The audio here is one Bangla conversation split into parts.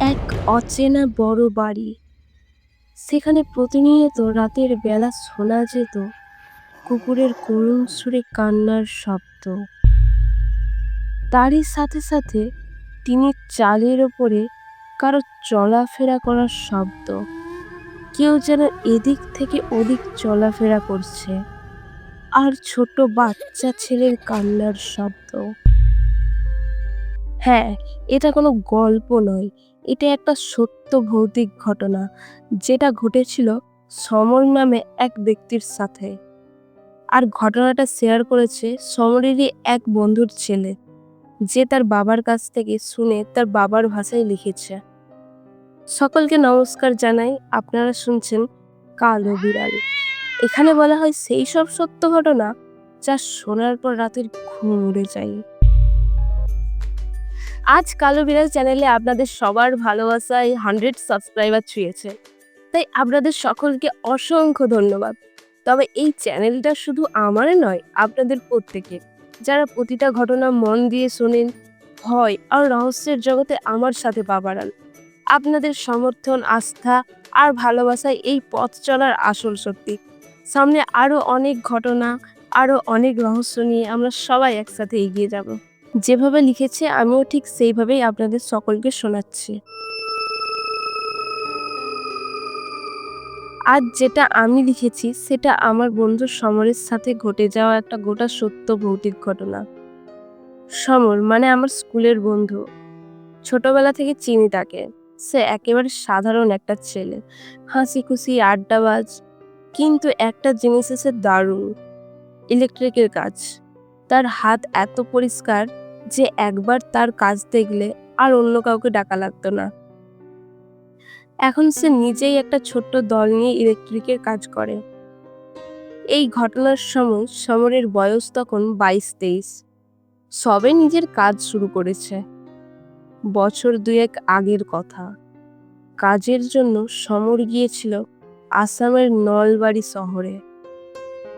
এক অচেনা বড় বাড়ি। সেখানে প্রতিনিয়ত রাতের বেলা শোনা যেত কুকুরের করুণ সুরে কান্নার শব্দ। তারই সাথে সাথে তিনি চালের ওপরে কারও চলাফেরা করার শব্দ। কেউ যেন এদিক থেকে ওদিক চলাফেরা করছে। আর ছোট বাচ্চা ছেলের কান্নার শব্দ। হ্যাঁ এটা কোনো গল্প নয়। এটা একটা সত্য ভৌতিক ঘটনা যেটা ঘটেছিল সমর নামে এক ব্যক্তির সাথে। আর ঘটনাটা শেয়ার করেছে সমরেরই এক বন্ধুর ছেলে, যে তার বাবার কাছ থেকে শুনে তার বাবার ভাষায় লিখেছে। সকলকে নমস্কার জানাই, আপনারা শুনছেন কালো বিড়াল। এখানে বলা হয় সেই সব সত্য ঘটনা যা শোনার পর রাতের ঘুম উড়ে যায়। আজ কালো বিড়াল চ্যানেলে আপনাদের সবার ভালোবাসায় হান্ড্রেড সাবস্ক্রাইবার ছুঁয়েছে। তাই আপনাদের সকলকে অসংখ্য ধন্যবাদ। তবে এই চ্যানেলটা শুধু আমার নয়, আপনাদের প্রত্যেকে যারা প্রতিটা ঘটনা মন দিয়ে শোনেন, ভয় আর রহস্যের জগতে আমার সাথে পা বাড়ান। আপনাদের সমর্থন, আস্থা আর ভালোবাসায় এই পথ চলার আসল সত্যি সামনে আরও অনেক ঘটনা আরও অনেক রহস্য নিয়ে আমরা সবাই একসাথে এগিয়ে যাব। যেভাবে লিখেছে, আমিও ঠিক সেইভাবেই আপনাদের সকলকে শোনাচ্ছি। আজ যেটা আমি লিখেছি, সেটা আমার বন্ধু সমরের সাথে ঘটে যাওয়া একটা গোটা সত্য ভৌতিক ঘটনা। সমর মানে আমার স্কুলের বন্ধু। ছোটবেলা থেকে চিনি তাকে। সে একেবারে সাধারণ একটা ছেলে। হাসি খুশি আড্ডাবাজ। কিন্তু একটা জিনিস এসে দারুণ। ইলেকট্রিকের কাজ। তার হাত এত পরিষ্কার যে একবার তার কাজ দেখলে আর অন্য কাউকে ডাকা লাগতো না। এখন সে নিজেই একটা ছোট্ট দল নিয়ে ইলেকট্রিকের কাজ করে। এই ঘটনার সময় সমরের বয়স তখন বাইশ তেইশ সবে নিজের কাজ শুরু করেছে। বছর দুয়েক আগের কথা। কাজের জন্য সমর গিয়েছিল আসামের নলবাড়ি শহরে।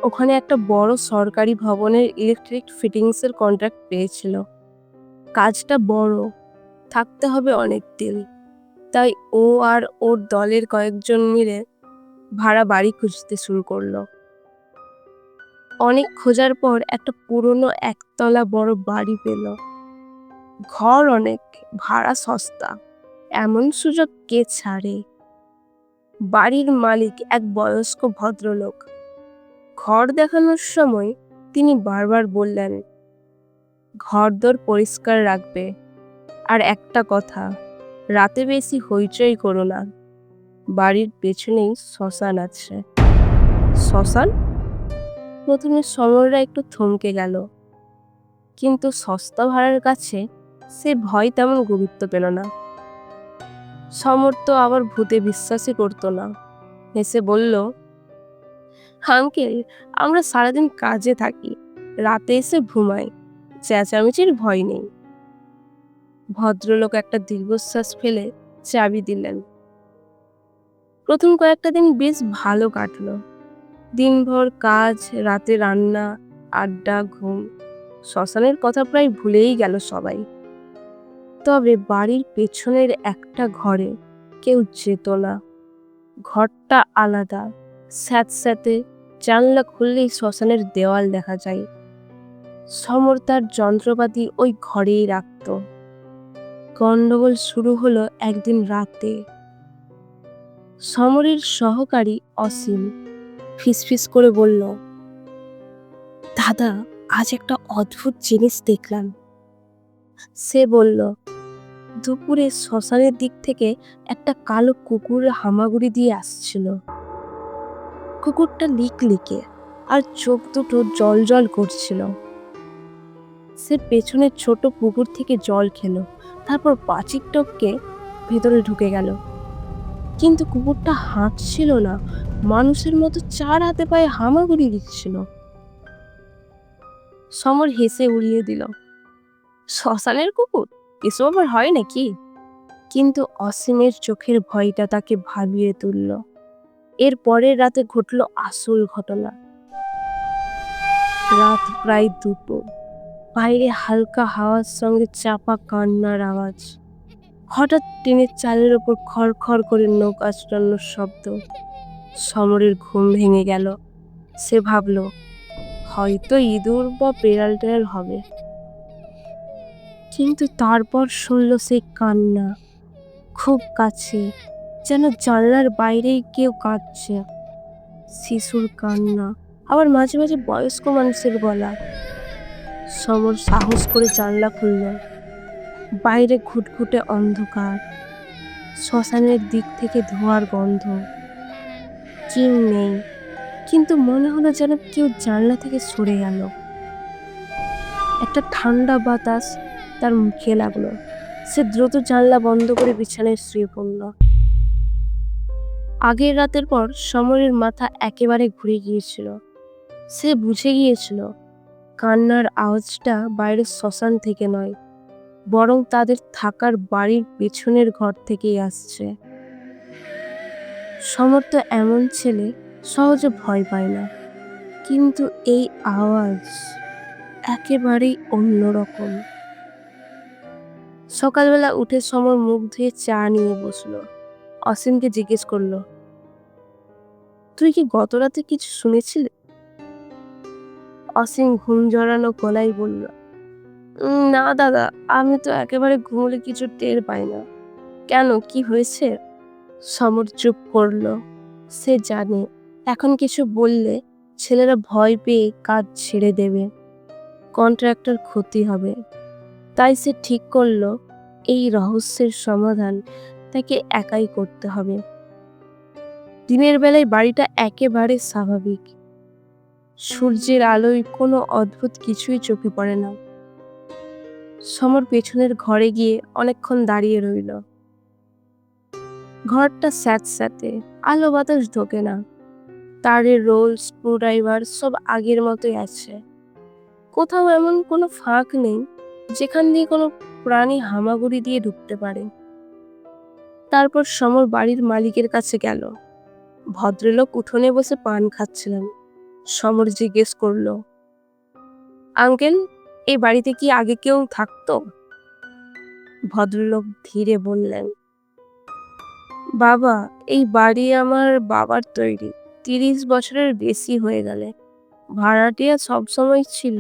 ওখানে একটা বড় সরকারি ভবনের ইলেকট্রিক ফিটিংসের কন্ট্রাক্ট পেয়েছিল। কাজটা বড়, থাকতে হবে অনেক দিন। তাই ও আর ওর দলের কয়েকজন মিলে ভাড়া বাড়ি খুঁজতে শুরু করল। অনেক খোঁজার পর একটা পুরনো একতলা বড় বাড়ি পেল। ঘর অনেক, ভাড়া সস্তা, এমন সুযোগ কে ছাড়ে? বাড়ির মালিক এক বয়স্ক ভদ্রলোক। ঘর দেখানোর সময় তিনি বারবার বললেন ঘরদোর পরিষ্কার রাখবে। আর একটা কথা, রাতে বেশি হইচই করো না। বাড়ির পেছনেই শ্মশান আছে। শ্মশান? প্রথমে সমররা একটু থমকে গেল। কিন্তু সস্তা ভাড়ার কাছে সে ভয় তেমন গুরুত্ব পেল না। সমর তো আবার ভূতে বিশ্বাসই করতো না। হেসে বলল, আঙ্কেল, আমরা সারাদিন কাজে থাকি। রাতে এসে ঘুমাই। চেঁচামেচির ভয় নেই। ভদ্রলোক একটা দীর্ঘশ্বাস ফেলে চাবি দিলেন। প্রথম কয়েকটা দিন বেশ ভালো কাটলো। দিনভর কাজ, রাতে রান্না, আড্ডা, ঘুম, শ্মশানের কথা প্রায় ভুলেই গেল সবাই। তবে বাড়ির পেছনের একটা ঘরে কেউ যেত না। ঘরটা আলাদা, স্যাঁতস্যাঁতে, জানলা খুললেই শ্মশানের দেওয়াল দেখা যায়। সমর তার যন্ত্রপাতি ওই ঘরেই রাখত। গন্ডগোল শুরু হলো একদিন রাতে। সমরের সহকারী অসীম ফিসফিস করে বলল, দাদা, আজ একটা অদ্ভুত জিনিস দেখলাম। সে বলল, দুপুরে শ্মশানের দিক থেকে একটা কালো কুকুর হামাগুড়ি দিয়ে আসছিল। কুকুরটা লিক লিকে আর চোখ দুটো জল জল করছিল। সে পেছনের ছোট পুকুর থেকে জল খেলো। তারপর পাচির টপকে ভেতরে ঢুকে গেল। কিন্তু কুকুরটা হাঁটছিল না। মানুষের মতো চার হাতে পায়ে হামাগুড়ি দিচ্ছিল। সমর হেসে উড়িয়ে দিল, শ্মশানের কুকুর? এসব আবার হয় নাকি? কিন্তু অসীমের চোখের ভয়টা তাকে ভাবিয়ে তুলল। এর পরের রাতে ঘটল আসল ঘটনা। রাত প্রায় দুটো। বাইরে হালকা হাওয়ার সঙ্গে চাপা কান্নার আওয়াজ। হঠাৎ টিনের চালের ওপর খড় খড় করে নখ আচড়ানোর শব্দ। সমরের ঘুম ভেঙে গেল। সে ভাবল, হয়তো ইঁদুর বা বেড়াল টেড়াল হবে। কিন্তু তারপর শুনল সেই কান্না। খুব কাছে, যেন জানলার বাইরেই কেউ কাঁদছে। শিশুর কান্না, আবার মাঝে মাঝে বয়স্ক মানুষের গলা সমর সাহস করে জানলা খুলল। বাইরে ঘুটঘুটে অন্ধকার। শ্মশানের দিক থেকে ধোঁয়ার গন্ধ। কেউ নেই, কিন্তু মনে হলো যেন কেউ জানলা থেকে সরে গেল। একটা ঠান্ডা বাতাস তার মুখে লাগল। সে দ্রুত জানলা বন্ধ করে বিছানায় শুয়ে পড়ল। আগের রাতের পর সমরের মাথা একেবারে ঘুরে গিয়েছিল। সে বুঝে গিয়েছিল কান্নার আওয়াজটা বাইরের শ্মশান থেকে নয়, বরং তাদের থাকার বাড়ির পেছনের ঘর থেকেই আসছে। সমর্থ এমন ছেলে সহজে ভয় পায় না, কিন্তু এই আওয়াজ একেবারেই অন্যরকম। সকালবেলা উঠে সমর মুখ ধুয়ে চা নিয়ে বসল। অসীমকে জিজ্ঞেস করল, তুই কি গত রাতে কিছু শুনেছিলি? অসীম ঘুম জড়ানো গলায় বলল না দাদা, আমি তো একেবারে ঘুমলে কিছু টের পাই না। কেন, কি হয়েছে? সমর চুপ করল। সে জানে, এখন কিছু বললে ছেলেরা ভয় পেয়ে কাজ ছেড়ে দেবে। কন্ট্রাক্টর ক্ষতি হবে। তাই সে ঠিক করল, এই রহস্যের সমাধান তাকে একাই করতে হবে। দিনের বেলায় বাড়িটা একেবারে স্বাভাবিক। সূর্যের আলোয় কোনো অদ্ভুত কিছুই চোখে পড়ে না। সমর পেছনের ঘরে গিয়ে অনেকক্ষণ দাঁড়িয়ে রইল। ঘরটা স্যাঁত স্যাঁতে, আলো বাতাস ঢোকে না। তারের রোল স্ক্রুড্রাইভার সব আগের মতোই আছে। কোথাও এমন কোনো ফাঁক নেই, যেখান দিয়ে কোনো প্রাণী হামাগুড়ি দিয়ে ঢুকতে পারে। তারপর সমর বাড়ির মালিকের কাছে গেল। ভদ্রলোক উঠোনে বসে পান খাচ্ছিলেন। সমর জিজ্ঞেস করল, আঙ্কেল এই বাড়িতে কি আগে কেউ থাকতো? ভদ্রলোক ধীরে বললেন, বাবা, এই বাড়ি আমার বাবার তৈরি। তিরিশ বছরের বেশি হয়ে গেলে। ভাড়াটিয়া সবসময় ছিল,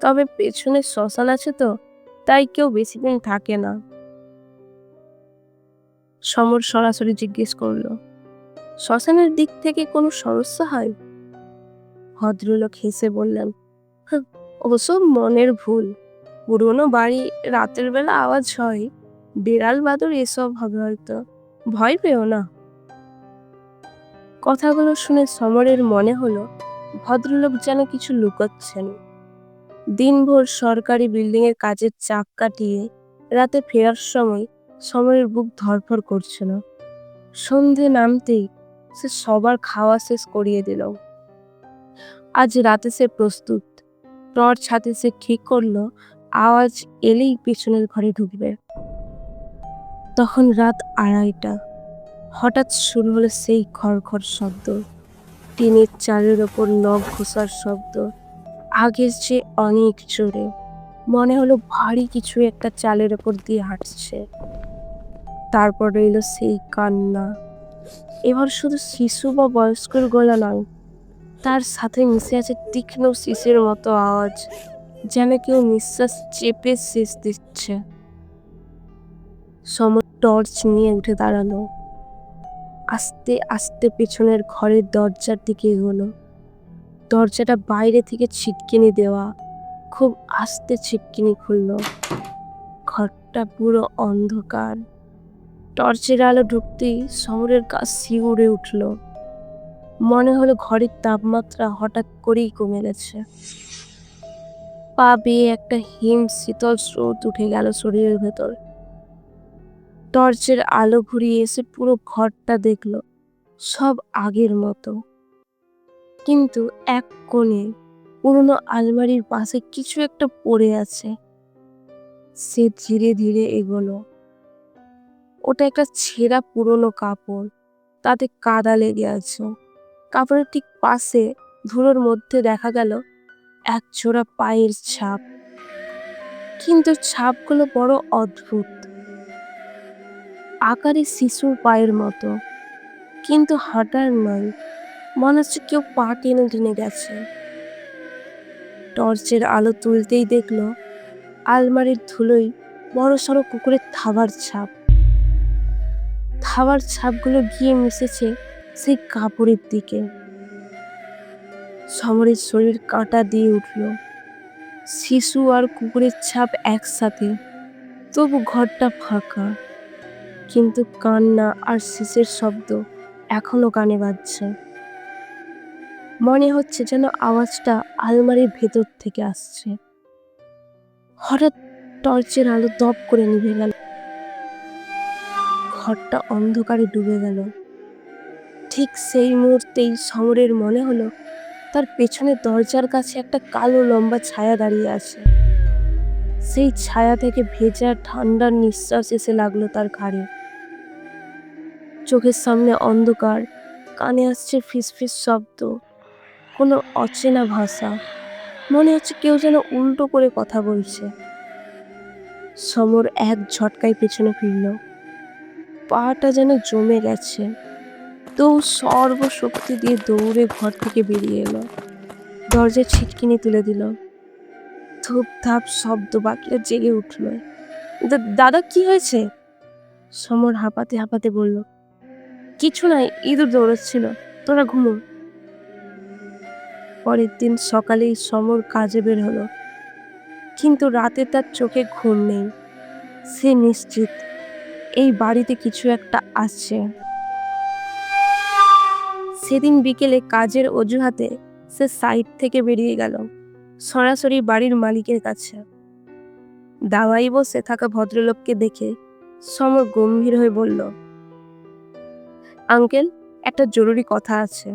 তবে পেছনে শ্মশান আছে তো, তাই কেউ বেশি দিন থাকে না। সমর সরাসরি জিজ্ঞেস করল, শ্মশানের দিক থেকে কোনো সমস্যা হয়? ভদ্রলোক হেসে বললেন "হাহ, অবশ্য মনের ভুল। পুরনো বাড়ি রাতের বেলা আওয়াজ হয়। বেড়াল বাদর এসব হবে হয়তো। ভয় পেও না। কথাগুলো শুনে সমরের মনে হলো ভদ্রলোক যেন কিছু লুকোচ্ছেন। দিনভর সরকারি বিল্ডিংয়ের কাজের চাপ কাটিয়ে রাতে ফেরার সময় সমরের বুক ধরফর করছিল। সন্ধে নামতেই সে সবার খাওয়া শেষ করিয়ে দিল। আজ রাতে সে প্রস্তুত। টর্চ হাতে সে ঠিক করল, আওয়াজ এলেই পেছনের ঘরে ঢুকবে। তখন রাত আড়াইটা। হঠাৎ শুরু হলো সেই খড়খড় শব্দ। টিনের চালের ওপর নখ ঘোষার শব্দ। আগের চেয়ে অনেক জোরে। মনে হলো ভারী কিছু একটা চালের ওপর দিয়ে হাঁটছে। তারপর রইল সেই কান্না। এবার শুধু শিশু বা বয়স্কর গলা নয় তার সাথে মিশে আছে তীক্ষ্ণ শিশের মতো আওয়াজ, যেন কেউ নিঃশ্বাস চেপে শেষ দিচ্ছে। সম টর্চ নিয়ে উঠে দাঁড়াল। আস্তে আস্তে পেছনের ঘরের দরজার দিকে এগোলো। দরজাটা বাইরে থেকে ছিটকিনি দেওয়া, খুব আস্তে ছিটকিনি খুললো। ঘরটা পুরো অন্ধকার। টর্চের আলো ঢুকতেই শহরের গা শিউরে উঠল। মনে হলো ঘরের তাপমাত্রা হঠাৎ করেই কমে গেছে। পা বেয়ে একটা হিম শীতল স্রোত উঠে গেল শরীরের ভেতর। টর্চের আলো ঘুরিয়ে এসে পুরো ঘরটা দেখল, সব আগের মতো। কিন্তু এক কোণে পুরনো আলমারির পাশে কিছু একটা পড়ে আছে। সে ধীরে ধীরে এগোলো। ওটা একটা ছেঁড়া পুরনো কাপড়, তাতে কাদা লেগে আছে। কাপড়ের ঠিক পাশে ধুলোর মধ্যে দেখা গেল এক জোড়া পায়ের ছাপ। কিন্তু ছাপগুলো বড় অদ্ভুত। আকারে শিশুর পায়ের মতো। কিন্তু হাঁটার নয়, মনে হচ্ছে কেউ পা টেনে টেনে গেছে। টর্চের আলো তুলতেই দেখল আলমারির ধুলোই বড় সড়ো কুকুরের থাবার ছাপ। থাবার ছাপগুলো গিয়ে মিশেছে সেই কাপড়ের দিকে। সমরের শরীর কাঁটা দিয়ে উঠল। শিশু আর কুকুরের ছাপ একসাথে। তবু ঘরটা ফাঁকা। কিন্তু কান্না আর শিশের শব্দ এখনও কানে বাজছে। মনে হচ্ছে যেন আওয়াজটা আলমারির ভেতর থেকে আসছে। হঠাৎ টর্চের আলো দপ করে নিভে গেল। ঘরটা অন্ধকারে ডুবে গেল। ঠিক সেই মুহূর্তেই সমরের মনে হলো, তার পেছনে দরজার কাছে একটা কালো লম্বা ছায়া দাঁড়িয়ে আছে। সেই ছায়া থেকে ভেজা ঠান্ডার নিঃশ্বাস এসে লাগল তার ঘাড়ে। চোখের সামনে অন্ধকার, কানে আসছে ফিসফিস শব্দ, কোনো অচেনা ভাষা। মনে হচ্ছে কেউ যেন উল্টো করে কথা বলছে। সমর এক ঝটকায় পেছনে ফিরল। পাটা যেন জমে গেছে। তো সর্বশক্তি দিয়ে দৌড়ে ঘর থেকে বেরিয়ে এলো। দরজায় ছিটকিনি তুলে দিল। ধূপ ধাপ শব্দ বাকিরা জেগে উঠল। দাদা, কি হয়েছে? সমর হাঁপাতে হাঁপাতে বলল, কিছু নাই ইঁদুর দৌড়াচ্ছিল। তোরা ঘুমো। পরের দিন সকালেই সমর কাজে বের হলো। কিন্তু রাতে তার চোখে ঘুম নেই। সে নিশ্চিত, এই বাড়িতে কিছু একটা আসছে সেদিন বিকেলে কাজের অজুহাতে সে সাইড থেকে বেরিয়ে গেল, সরাসরি বাড়ির মালিকের কাছে। দাওয়াই বসে থাকা ভদ্রলোককে দেখে সমর গম্ভীর হয়ে বলল, আঙ্কেল, একটা জরুরি কথা আছে,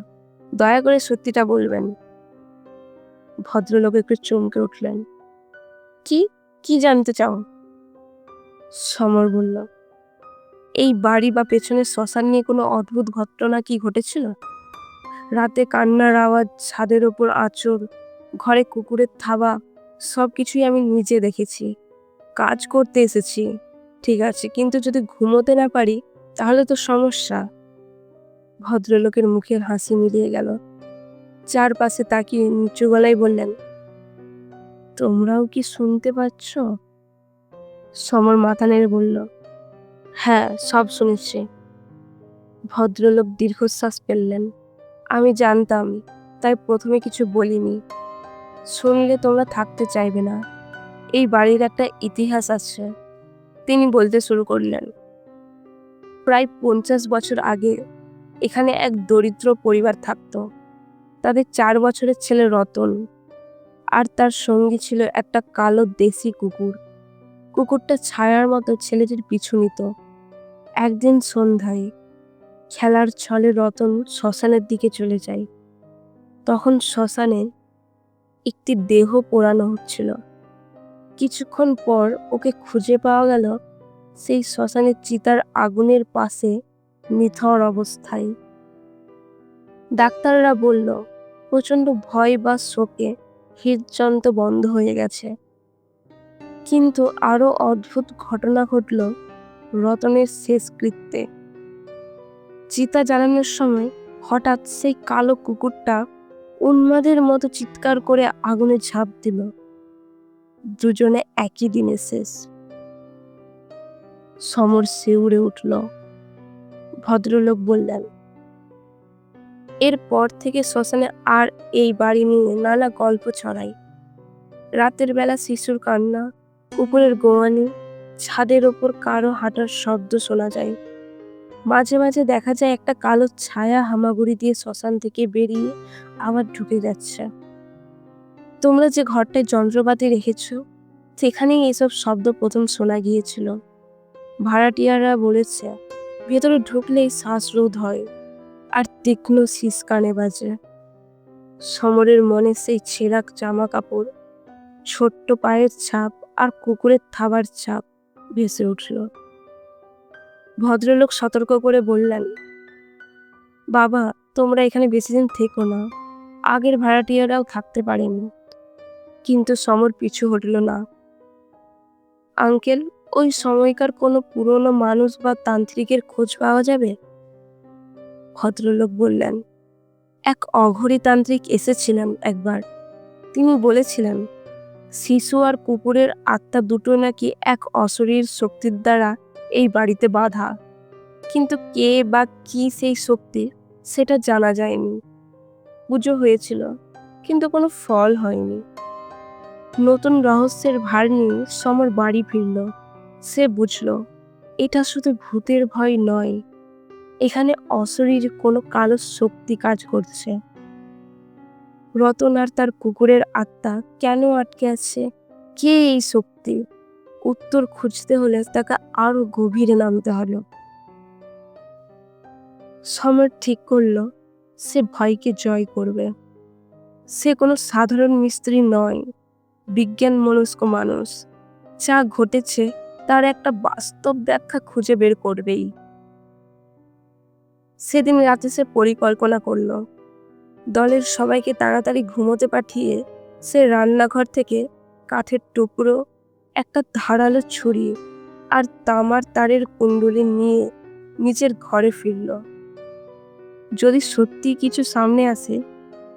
দয়া করে সত্যিটা বলবেন। ভদ্রলোক একটু চমকে উঠলেন, কি? কি জানতে চাও? সমর বলল, এই বাড়ি বা পেছনের শ্মশান নিয়ে কোনো অদ্ভুত ঘটনা কি ঘটেছিল? রাতে কান্নার আওয়াজ, ছাদের ওপর আঁচড় ঘরে কুকুরের থাবা সব কিছুই আমি নিজে দেখেছি। কাজ করতে এসেছি, ঠিক আছে, কিন্তু যদি ঘুমোতে না পারি, তাহলে তো সমস্যা। ভদ্রলোকের মুখের হাসি মিলিয়ে গেল। চারপাশে তাকিয়ে নিচু গলায় বললেন, তোমরাও কি শুনতে পাচ্ছ? সমর মাথা নেড়ে বলল হ্যাঁ সব শুনেছি। ভদ্রলোক দীর্ঘশ্বাস ফেললেন। আমি জানতাম, তাই প্রথমে কিছু বলিনি। শুনলে তোমরা থাকতে চাইবে না। এই বাড়ির একটা ইতিহাস আছে। তিনি বলতে শুরু করলেন, প্রায় পঞ্চাশ বছর আগে এখানে এক দরিদ্র পরিবার থাকতো। তাদের চার বছরের ছেলে রতন আর তার সঙ্গী ছিল একটা কালো দেশি কুকুর। কুকুরটা ছায়ার মতো ছেলেটির পিছু নিত। একদিন সন্ধ্যায় খেলার ছলে রতন শ্মশানের দিকে চলে যায়। তখন শ্মশানে একটি দেহ পোড়ানো হচ্ছিল। কিছুক্ষণ পর ওকে খুঁজে পাওয়া গেল সেই শ্মশানের চিতার আগুনের পাশে নিথর অবস্থায়। ডাক্তাররা বলল, প্রচণ্ড ভয় বা শোকে হৃদযন্ত্র বন্ধ হয়ে গেছে। কিন্তু আরও অদ্ভুত ঘটনা ঘটল রতনের শেষ কৃত্যে চিতা জ্বালানোর সময় হঠাৎ সেই কালো কুকুরটা উন্মাদের মতো চিৎকার করে আগুনে ঝাঁপ দিল। দুজনে একই দিনে শেষ। সমর শিউরে উঠল। ভদ্রলোক বললেন, এরপর থেকে শ্মশানে আর এই বাড়ি নিয়ে নানা গল্প ছড়াই। রাতের বেলা শিশুর কান্না উপরের গোয়ানি ছাদের ওপর কারও হাঁটার শব্দ শোনা যায়। মাঝে মাঝে দেখা যায় একটা কালো ছায়া হামাগুড়ি দিয়ে শ্মশান থেকে বেরিয়ে আবার ঢুকে যাচ্ছে। তোমরা যে ঘরটায় যন্ত্রপাতি রেখেছ, সেখানেই এসব শব্দ প্রথম শোনা গিয়েছিল। ভাড়াটিয়ারা বলেছে, ভেতরে ঢুকলেই শ্বাসরোধ হয়, আর তীক্ষ্ণ শীষ কানে বাজে। সমরের মনে সেই ছেঁড়া জামা কাপড় ছোট্ট পায়ের ছাপ আর কুকুরের থাবার ছাপ ভেসে উঠল। ভদ্রলোক সতর্ক করে বললেন, বাবা, তোমরা এখানে বেশি দিন থেকো না। আগের ভাড়াটিয়ারাও থাকতে পারেনি। কিন্তু সমর পিছু হটল না। আঙ্কেল, ওই সময়কার কোনো পুরনো মানুষ বা তান্ত্রিকের খোঁজ পাওয়া যাবে? ভদ্রলোক বললেন, এক অঘরী তান্ত্রিক এসেছিলেন একবার। তিনি বলেছিলেন, শিশু আর কুকুরের আত্মা দুটো নাকি এক অশরীর শক্তির দ্বারা এই বাড়িতে বাধা। কিন্তু কে বা কি সেই শক্তি, সেটা জানা যায়নি। পুজো হয়েছিল, কিন্তু কোনো ফল হয়নি। নতুন রহস্যের ভার নিয়ে সমর বাড়ি ফিরল। সে বুঝল, এটা শুধু ভূতের ভয় নয়, এখানে অশরীর কোনো কালো শক্তি কাজ করছে। রতন আর তার কুকুরের আত্মা কেন আটকে আছে? কে এই শক্তি? উত্তর খুঁজতে হলে তাকে আরও গভীরে নামতে হলো। সমর ঠিক করল, সে ভয়কে জয় করবে। সে কোনো সাধারণ মিস্ত্রি নয়, বিজ্ঞান মনস্ক মানুষ। যা ঘটেছে তার একটা বাস্তব ব্যাখ্যা খুঁজে বের করবেই। সেদিন রাতে সে পরিকল্পনা করল। দলের সবাইকে তাড়াতাড়ি ঘুমোতে পাঠিয়ে সে রান্নাঘর থেকে কাঠের টুকরো একটা ধারালো ছুরি আর তামার তারের কুণ্ডলি নিয়ে নিজের ঘরে ফিরল। যদি সত্যি কিছু সামনে আসে,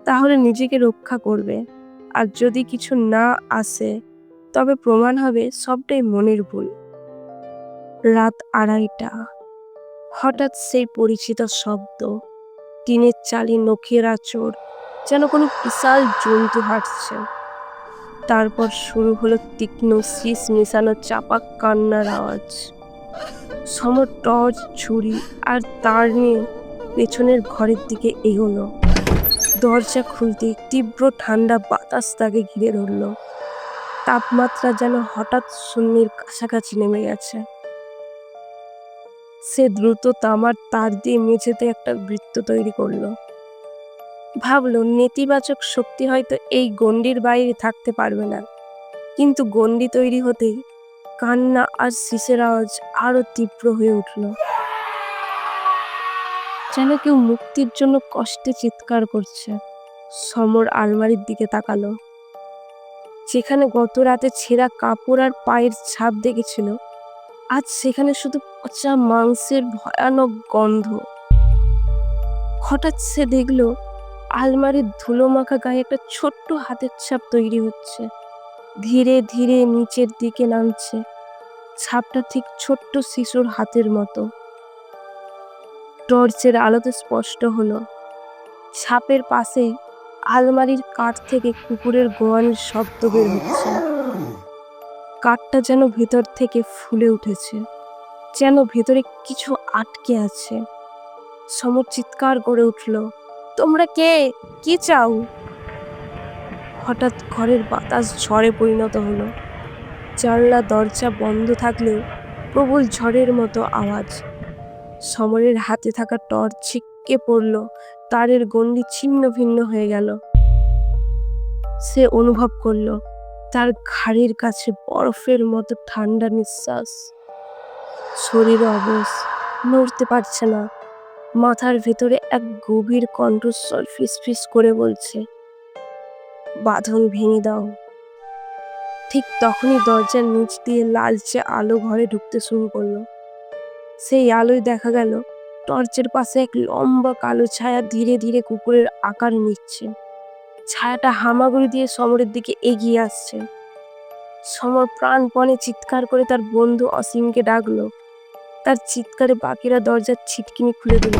তাহলে নিজেকে রক্ষা করবে। আর যদি কিছু না আসে, তবে প্রমাণ হবে সবটাই মনের ভুল। রাত আড়াইটা। হঠাৎ সেই পরিচিত শব্দ, টিনের চালি নখের আচর যেন কোনো বিশাল জন্তু হাঁটছে। তারপর শুরু হলো তীক্ষ্ণ শীষ মেশানো চাপা কান্নার আওয়াজ। সমর টর্চ, ছুরি আর তার নিয়ে পেছনের ঘরের দিকে এগোলো দরজা খুলতে তীব্র ঠান্ডা বাতাস তাকে ঘিরে ধরল। তাপমাত্রা যেন হঠাৎ শূন্যের কাছাকাছি নেমে গেছে। সে দ্রুত তামার তার দিয়ে মেঝেতে একটা বৃত্ত তৈরি করল। ভাবলো নেতিবাচক শক্তি হয়তো এই গণ্ডির বাইরে থাকতে পারবে না। কিন্তু গণ্ডি তৈরি হতেই কান্না আর শিশের আওয়াজ আরও তীব্র হয়ে উঠল। যেন কেউ মুক্তির জন্য কষ্টে চিৎকার করছে। সমর আলমারির দিকে তাকালো। যেখানে গত রাতে ছেঁড়া কাপড় আর পায়ের ছাপ দেখেছিল, আজ সেখানে শুধু পচা মাংসের ভয়ানক গন্ধ। হঠাৎ সে দেখল আলমারির ধুলো মাখা গায়ে একটা ছোট্ট হাতের ছাপ তৈরি হচ্ছে। ধীরে ধীরে নিচের দিকে নামছে। ছাপটা ঠিক ছোট্ট শিশুর হাতের মতো। টর্চের আলোতে স্পষ্ট হলো, ছাপের পাশে আলমারির কাঠ থেকে কুকুরের গোয়ানের শব্দ বের হচ্ছে। কাঠটা যেন ভেতর থেকে ফুলে উঠেছে, যেন ভেতরে কিছু আটকে আছে। সমর চিৎকার করে উঠল। তোমরা কে? কি চাও? হঠাৎ ঘরের বাতাস ঝড়ে পরিণত হলো। জানলা, দরজা বন্ধ থাকলেও প্রবল ঝড়ের মতো আওয়াজ। সমরের হাতে থাকা টর্চ ছিটকে পড়ল, তারের গণ্ডি ছিন্ন ভিন্ন হয়ে গেল। সে অনুভব করল, তার ঘাড়ের কাছে বরফের মতো ঠান্ডা নিঃশ্বাস। শরীর অবস নড়তে পারছে না। মাথার ভেতরে এক গভীর কণ্ঠস্বর ফিসফিস করে বলছে, বাঁধন ভেঙে দাও। ঠিক তখনই দরজার নিচ দিয়ে লালচে আলো ঘরে ঢুকতে শুরু করল। সেই আলোয় দেখা গেল, টর্চের পাশে এক লম্বা কালো ছায়া ধীরে ধীরে কুকুরের আকার নিচ্ছে। ছায়াটা হামাগুড়ি দিয়ে সমরের দিকে এগিয়ে আসছে। সমর প্রাণপণে চিৎকার করে তার বন্ধু অসীমকে ডাকলো তার চিৎকারে বাকিরা দরজার ছিটকিনি খুলে দিল।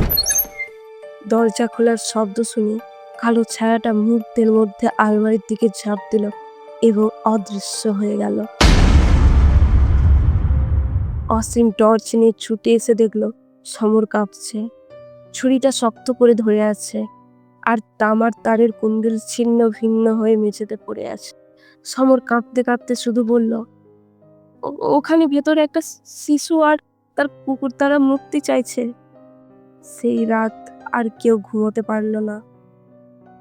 দরজা খোলার শব্দ শুনে কালো ছায়াটা মুহূর্তের মধ্যে আলমারির দিকে ঝাঁপ দিল এবং অদৃশ্য হয়ে গেল। অসীম টর্চ নিয়ে ছুটে এসে দেখল সমর কাঁপছে। ছুরিটা শক্ত করে ধরে আছে আর তামার তারের কুণ্ডল ছিন্ন ভিন্ন হয়ে মেঝেতে পড়ে আছে। সমর কাঁপতে কাঁপতে শুধু বলল ওখানে ভেতরে একটা শিশু আর তার কুকুর তারা মুক্তি চাইছে। সেই রাত আর কেউ ঘুমোতে পারল না।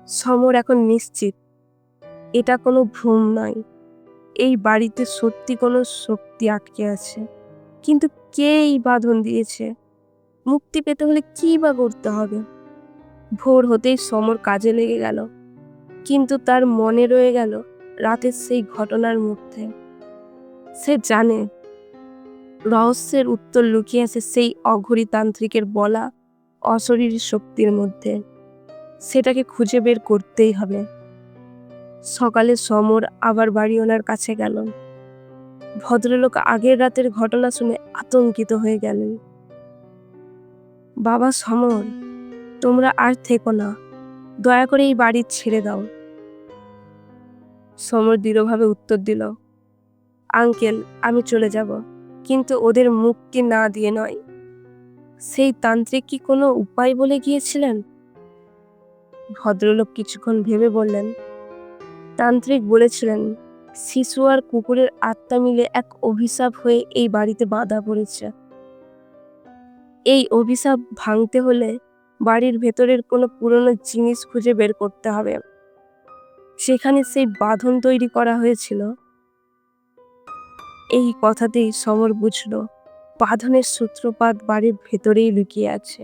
সমর এখন নিশ্চিত, এটা কোনো ভ্রম নয়। এই বাড়িতে সত্যি কোনো শক্তি আটকে আছে। কিন্তু কে এই বাঁধন দিয়েছে? মুক্তি পেতে হলে কী বা করতে হবে? ভোর হতেই সমর কাজে লেগে গেল। কিন্তু তার মনে রয়ে গেল রাতের সেই ঘটনার মধ্যে। সে জানে রহস্যের উত্তর লুকিয়ে আছে সেই অঘরী তান্ত্রিকের বলা অশরীর শক্তির মধ্যে। সেটাকে খুঁজে বের করতেই হবে। সকালে সমর আবার বাড়ি ওনার কাছে গেল। ভদ্রলোক আগের রাতের ঘটনা শুনে আতঙ্কিত হয়ে গেলেন। বাবা সমর, তোমরা আর থেকো না। দয়া করে এই বাড়ি ছেড়ে দাও। সমর দৃঢ়ভাবে উত্তর দিল, আঙ্কেল, আমি চলে যাব। কিন্তু ওদের মুক্তি না দিয়ে নয়। সেই তান্ত্রিক কি কোনো উপায় বলে গিয়েছিলেন? ভদ্রলোক কিছুক্ষণ ভেবে বললেন, তান্ত্রিক বলেছিলেন, শিশু আর কুকুরের আত্মা মিলে এক অভিশাপ হয়ে এই বাড়িতে বাঁধা পড়েছে। এই অভিশাপ ভাঙতে হলে বাড়ির ভেতরের কোনো পুরনো জিনিস খুঁজে বের করতে হবে। সেখানে সেই বাঁধন তৈরি করা হয়েছিল। এই কথাতেই সমর বুঝল, বাঁধনের সূত্রপাত বাড়ির ভেতরেই লুকিয়ে আছে।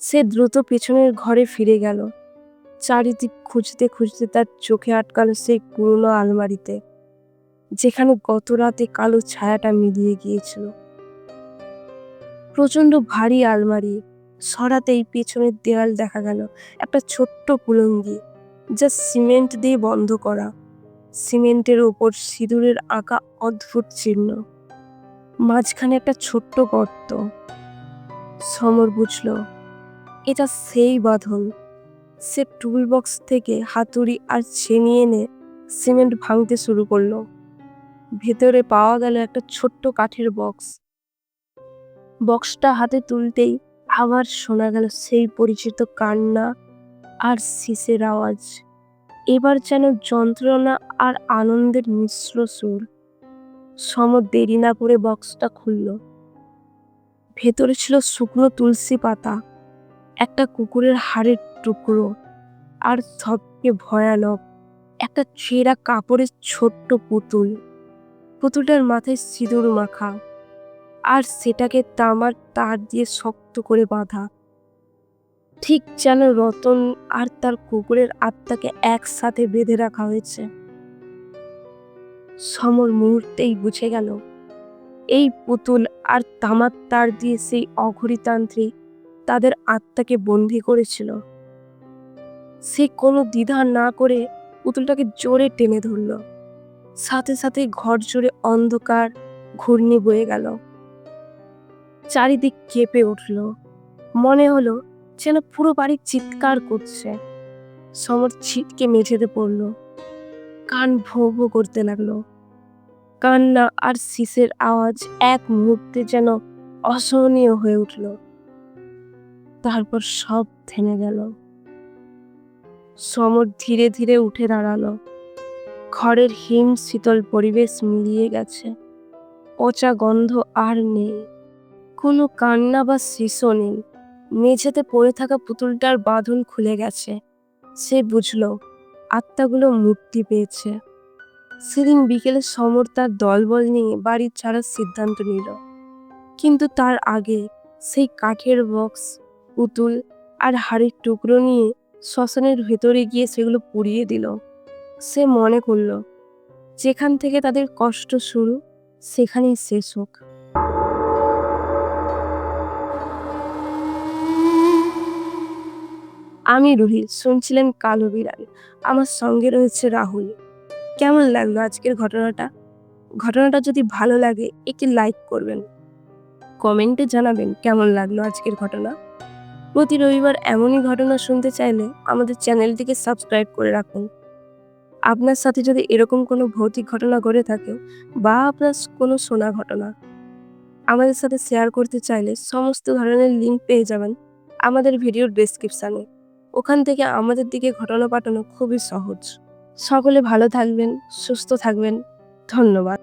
সে দ্রুত পেছনের ঘরে ফিরে গেল। চারিদিক খুঁজতে খুঁজতে তার চোখে আটকালো সেই পুরনো আলমারিতে, যেখানে গত রাতে কালো ছায়াটা মিলিয়ে গিয়েছিল। প্রচণ্ড ভারী আলমারি, সরাতেই পেছনের দেয়াল দেখা গেল, একটা ছোট্ট কুলঙ্গি, যা সিমেন্ট দিয়ে বন্ধ করা। সিমেন্টের ওপর সিঁদুরের আঁকা অদ্ভুত চিহ্ন। মাঝখানে একটা ছোট্ট গর্ত। সমর বুঝল, এটা সেই বাঁধন। সে টুল বক্স থেকে হাতুড়ি আর ছেনি এনে সিমেন্ট ভাঙতে শুরু করল। ভেতরে পাওয়া গেল একটা ছোট্ট কাঠের বক্স বক্সটা হাতে তুলতেই আবার শোনা গেল সেই পরিচিত কান্না আর শিসের আওয়াজ। এবার যেন যন্ত্রণা আর আনন্দের মিশ্র সুর। সম দেরি না করে বক্সটা খুলল। ভেতরে ছিল শুকনো তুলসী পাতা, একটা কুকুরের হাড়ের টুকরো আর সবকে ভয়ানক একটা ছেঁড়া কাপড়ের ছোট্ট পুতুল। পুতুলটার মাথায় সিঁদুর মাখা, আর সেটাকে তামার তার দিয়ে শক্ত করে বাঁধা। ঠিক যেন রতন আর তার কুকুরের আত্মাকে একসাথে বেঁধে রাখা হয়েছে। সমর মুহূর্তেই বুঝে গেল, এই পুতুল আর তামার তার দিয়ে সেই অঘরিতান্ত্রিক তাদের আত্মাকে বন্দি করেছিল। সে কোনো দ্বিধা না করে পুতুলটাকে জোরে টেনে ধরল। সাথে সাথে ঘর জুড়ে অন্ধকার ঘূর্ণি বয়ে গেল। চারিদিক কেঁপে উঠল। মনে হলো যেন পুরো বাড়ি চিৎকার করছে। সমর ছিটকে মেঝেতে পড়ল। কান ভো ভো করতে লাগল। কান্না আর শিসের আওয়াজ এক মুহূর্তে যেন অসহনীয় হয়ে উঠল। তারপর সব থেমে গেল। সমর ধীরে ধীরে উঠে দাঁড়াল। ঘরের হিম শীতল পরিবেশ মিলিয়ে গেছে। পচা গন্ধ আর নেই। কোনো কান্না বা শিশু নেই। মেঝেতে পড়ে থাকা পুতুলটার বাঁধন খুলে গেছে। সে বুঝল, আত্মাগুলো মুক্তি পেয়েছে। সেদিন বিকেলে সমর তার দলবল নিয়ে বাড়ি ছাড়ার সিদ্ধান্ত নিল। কিন্তু তার আগে সেই কাঠের বক্স, পুতুল আর হাড়ির টুকরো নিয়ে শ্মশানের ভেতরে গিয়ে সেগুলো পুড়িয়ে দিল। সে মনে করল, যেখান থেকে তাদের কষ্ট শুরু, সেখানেই শেষ হোক। আমি রুহি, শুনছিলেন কালো বিড়াল। আমার সঙ্গে রয়েছে রাহুল। কেমন লাগল আজকের ঘটনাটা? ঘটনাটা যদি ভালো লাগে, একটি লাইক করবেন। কমেন্টে জানাবেন কেমন লাগল আজকের ঘটনা। প্রতি রবিবার এমনই ঘটনা শুনতে চাইলে আমাদের চ্যানেলটিকে সাবস্ক্রাইব করে রাখুন। আপনার সাথে যদি এরকম কোনো ভৌতিক ঘটনা ঘটে থাকে বা আপনার কোনো শোনা ঘটনা আমাদের সাথে শেয়ার করতে চাইলে সমস্ত ধরনের লিঙ্ক পেয়ে যাবেন আমাদের ভিডিওর ডেসক্রিপশানে ওখান থেকে আমাদের দিকে ঘটনা পাঠানো খুবই সহজ। সকলে ভালো থাকবেন সুস্থ থাকবেন। ধন্যবাদ।